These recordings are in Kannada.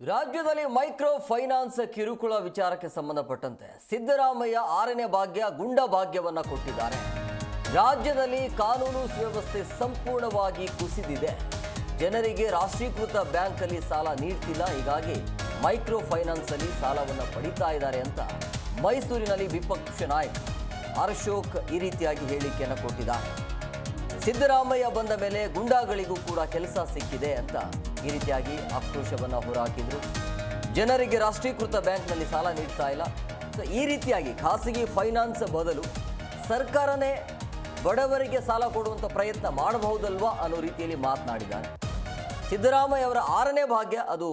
ರಾಜ್ಯದಲ್ಲಿ ಮೈಕ್ರೋ ಫೈನಾನ್ಸ್ ಕಿರುಕುಳ ವಿಚಾರಕ್ಕೆ ಸಂಬಂಧಪಟ್ಟಂತೆ ಸಿದ್ದರಾಮಯ್ಯ ಆರನೇ ಭಾಗ್ಯ ಗುಂಡ ಭಾಗ್ಯವನ್ನ ಕೊಟ್ಟಿದ್ದಾರೆ. ರಾಜ್ಯದಲ್ಲಿ ಕಾನೂನು ಸುವ್ಯವಸ್ಥೆ ಸಂಪೂರ್ಣವಾಗಿ ಕುಸಿದಿದೆ. ಜನರಿಗೆ ರಾಷ್ಟ್ರೀಕೃತ ಬ್ಯಾಂಕ್ ಅಲ್ಲಿ ಸಾಲ ನೀಡ್ತಿಲ್ಲ. ಹೀಗಾಗಿ ಮೈಕ್ರೋ ಫೈನಾನ್ಸ್ ಅಲ್ಲಿ ಸಾಲವನ್ನು ಪಡಿತಾ ಇದ್ದಾರೆ ಅಂತ ಮೈಸೂರಿನಲ್ಲಿ ವಿಪಕ್ಷ ನಾಯಕ ಅಶೋಕ್ ಈ ರೀತಿಯಾಗಿ ಹೇಳಿಕೆಯನ್ನು ಕೊಟ್ಟಿದ್ದಾರೆ. ಸಿದ್ದರಾಮಯ್ಯ ಬಂದ ಮೇಲೆ ಗುಂಡಾಗಳಿಗೂ ಕೂಡ ಕೆಲಸ ಸಿಕ್ಕಿದೆ ಅಂತ ಈ ರೀತಿಯಾಗಿ ಆಕ್ರೋಶವನ್ನ ಹೊರಹಾಕಿದ್ರು. ಜನರಿಗೆ ರಾಷ್ಟ್ರೀಕೃತ ಬ್ಯಾಂಕ್ನಲ್ಲಿ ಸಾಲ ನೀಡ್ತಾ ಇಲ್ಲ. ಸೊ ಈ ರೀತಿಯಾಗಿ ಖಾಸಗಿ ಫೈನಾನ್ಸ್ ಬದಲು ಸರ್ಕಾರನೇ ಬಡವರಿಗೆ ಸಾಲ ಕೊಡುವಂಥ ಪ್ರಯತ್ನ ಮಾಡಬಹುದಲ್ವಾ ಅನ್ನೋ ರೀತಿಯಲ್ಲಿ ಮಾತನಾಡಿದ್ದಾರೆ. ಸಿದ್ದರಾಮಯ್ಯ ಅವರ ಆರನೇ ಭಾಗ್ಯ ಅದು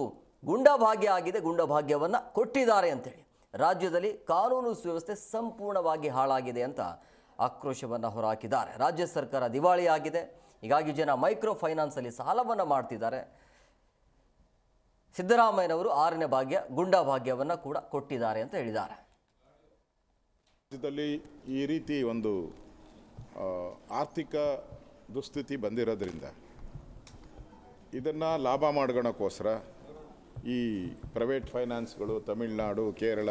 ಗುಂಡ ಭಾಗ್ಯ ಆಗಿದೆ. ಗುಂಡ ಭಾಗ್ಯವನ್ನ ಕೊಟ್ಟಿದ್ದಾರೆ ಅಂತೇಳಿ. ರಾಜ್ಯದಲ್ಲಿ ಕಾನೂನು ಸುವ್ಯವಸ್ಥೆ ಸಂಪೂರ್ಣವಾಗಿ ಹಾಳಾಗಿದೆ ಅಂತ ಆಕ್ರೋಶವನ್ನು ಹೊರಹಾಕಿದ್ದಾರೆ. ರಾಜ್ಯ ಸರ್ಕಾರ ದಿವಾಳಿ ಆಗಿದೆ ಹೀಗಾಗಿ ಜನ ಮೈಕ್ರೋ ಫೈನಾನ್ಸಲ್ಲಿ ಸಾಲವನ್ನು ಮಾಡ್ತಿದ್ದಾರೆ. ಸಿದ್ದರಾಮಯ್ಯನವರು ಆರನೇ ಭಾಗ್ಯ, ಗುಂಡಾ ಭಾಗ್ಯವನ್ನು ಕೂಡ ಕೊಟ್ಟಿದ್ದಾರೆ ಅಂತ ಹೇಳಿದ್ದಾರೆ. ರಾಜ್ಯದಲ್ಲಿ ಈ ರೀತಿ ಒಂದು ಆರ್ಥಿಕ ದುಸ್ಥಿತಿ ಬಂದಿರೋದ್ರಿಂದ ಇದನ್ನು ಲಾಭ ಮಾಡ್ಕೊಳಕ್ಕೋಸ್ಕರ ಈ ಪ್ರೈವೇಟ್ ಫೈನಾನ್ಸ್ಗಳು ತಮಿಳುನಾಡು, ಕೇರಳ,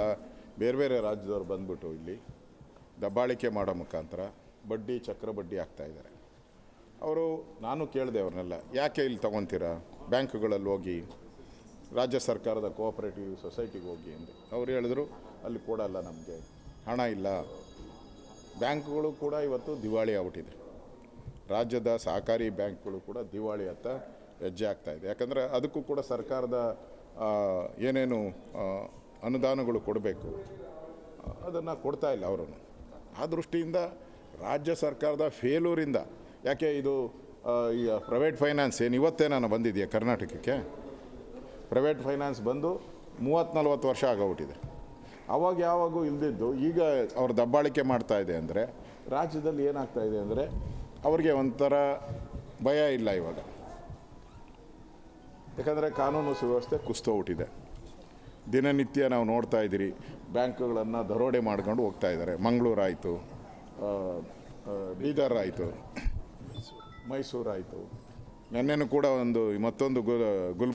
ಬೇರೆ ಬೇರೆ ರಾಜ್ಯದವ್ರು ಬಂದ್ಬಿಟ್ಟು ಇಲ್ಲಿ ದಬ್ಬಾಳಿಕೆ ಮಾಡೋ ಮುಖಾಂತರ ಬಡ್ಡಿ, ಚಕ್ರ ಬಡ್ಡಿ ಆಗ್ತಾ ಇದ್ದಾರೆ. ಅವರು, ನಾನು ಕೇಳಿದೆ ಅವ್ರನ್ನೆಲ್ಲ, ಯಾಕೆ ಇಲ್ಲಿ ತೊಗೊತೀರಾ? ಬ್ಯಾಂಕ್ಗಳಲ್ಲಿ ಹೋಗಿ ರಾಜ್ಯ ಸರ್ಕಾರದ ಕೋಆಪರೇಟಿವ್ ಸೊಸೈಟಿಗೆ ಹೋಗಿ ಎಂದು ಅವ್ರು ಹೇಳಿದ್ರು, ಅಲ್ಲಿ ಕೊಡಲ್ಲ ನಮಗೆ ಹಣ ಇಲ್ಲ. ಬ್ಯಾಂಕ್ಗಳು ಕೂಡ ಇವತ್ತು ದಿವಾಳಿ ಆಗ್ಬಿಟ್ಟಿದೆ. ರಾಜ್ಯದ ಸಹಕಾರಿ ಬ್ಯಾಂಕ್ಗಳು ಕೂಡ ದಿವಾಳಿ ಅಂತ ಹೆಜ್ಜೆ ಆಗ್ತಾ ಇದೆ. ಯಾಕಂದರೆ ಅದಕ್ಕೂ ಕೂಡ ಸರ್ಕಾರದ ಏನೇನು ಅನುದಾನಗಳು ಕೊಡಬೇಕು, ಅದನ್ನು ಕೊಡ್ತಾ ಇಲ್ಲ ಅವರು ಆ ದೃಷ್ಟಿಯಿಂದ ರಾಜ್ಯ ಸರ್ಕಾರದ ಫೇಲೂರಿಂದ ಯಾಕೆ ಇದು ಈ ಪ್ರೈವೇಟ್ ಫೈನಾನ್ಸ್ ಏನು ಇವತ್ತೇ ನಾನು ಬಂದಿದೆಯಾ ಕರ್ನಾಟಕಕ್ಕೆ? ಪ್ರೈವೇಟ್ ಫೈನಾನ್ಸ್ ಬಂದು ಮೂವತ್ತು ನಲ್ವತ್ತು ವರ್ಷ ಆಗೋಗ್ಬಿಟ್ಟಿದೆ. ಅವಾಗ ಯಾವಾಗೂ ಇಲ್ದಿದ್ದು, ಈಗ ಅವ್ರು ದಬ್ಬಾಳಿಕೆ ಮಾಡ್ತಾ ಇದೆ ಅಂದರೆ, ರಾಜ್ಯದಲ್ಲಿ ಏನಾಗ್ತಾ ಇದೆ ಅಂದರೆ, ಅವ್ರಿಗೆ ಒಂಥರ ಭಯ ಇಲ್ಲ ಇವಾಗ. ಯಾಕಂದರೆ ಕಾನೂನು ಸುವ್ಯವಸ್ಥೆ ಕುಸ್ತೋಗ್ಬಿಟ್ಟಿದೆ ದಿನನಿತ್ಯ ನಾವು ನೋಡ್ತಾ ಇದ್ದೀರಿ, ಬ್ಯಾಂಕ್ಗಳನ್ನು ದರೋಡೆ ಮಾಡ್ಕೊಂಡು ಹೋಗ್ತಾ ಇದ್ದಾರೆ. ಮಂಗಳೂರು ಆಯಿತು ಬೀದರ್ ಆಯಿತು, ಮೈಸೂರು ಆಯಿತು. ನೆನ್ನೆನೂ ಕೂಡ ಒಂದು ಮತ್ತೊಂದು ಗುಲ್